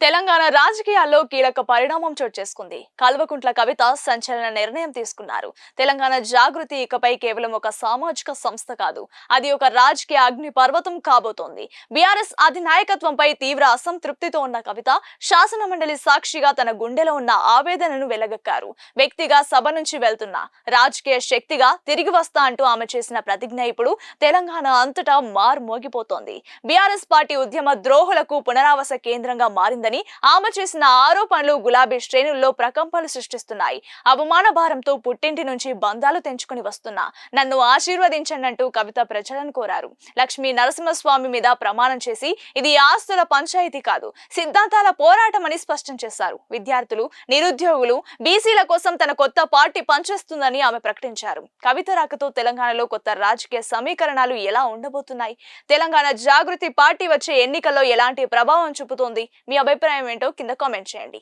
తెలంగాణ రాజకీయాల్లో కీలక పరిణామం చోటు చేసుకుంది. కల్వకుంట్ల కవిత సంచలన నిర్ణయం తీసుకున్నారు. తెలంగాణ జాగృతి ఇకపై కేవలం ఒక సామాజిక సంస్థ కాదు అది ఒక రాజకీయ అగ్ని పర్వతం కాబోతోంది. బీఆర్ఎస్ అధినాయకత్వంపై తీవ్ర అసంతృప్తితో ఉన్న కవిత శాసన మండలి సాక్షిగా తన గుండెలో ఉన్న ఆవేదనను వెలగక్కారు. వ్యక్తిగా సభ నుంచి వెళ్తున్న రాజకీయ శక్తిగా తిరిగి వస్తా అంటూ ఆమె చేసిన ప్రతిజ్ఞ ఇప్పుడు తెలంగాణ అంతటా మారుమోగిపోతోంది. బీఆర్ఎస్ పార్టీ ఉద్యమ ద్రోహులకు పునరావాస కేంద్రంగా మారింది ఉందని ఆమె చేసిన ఆరోపణలు గులాబీ శ్రేణుల్లో ప్రకంపనలు సృష్టిస్తున్నాయి. అవమాన భారంతో పుట్టింటి నుంచి బంధాలు తెంచుకుని వస్తున్నా. నన్ను ఆశీర్వదించండి అంటూ కవిత ప్రజలను కోరారు. లక్ష్మీ నరసింహస్వామి మీద ప్రమాణం చేసి ఇది ఆస్తుల పంచాయతీ కాదు సిద్ధాంతాల పోరాటం అని స్పష్టం చేశారు. విద్యార్థులు నిరుద్యోగులు బీసీల కోసం తన కొత్త పార్టీ పనిచేస్తుందని ఆమె ప్రకటించారు. కవిత రాకతో తెలంగాణలో కొత్త రాజకీయ సమీకరణాలు ఎలా ఉండబోతున్నాయి? తెలంగాణ జాగృతి పార్టీ వచ్చే ఎన్నికల్లో ఎలాంటి ప్రభావం చూపుతోంది? మీ అభిప్రాయం ఏంటో కింద కామెంట్ చేయండి.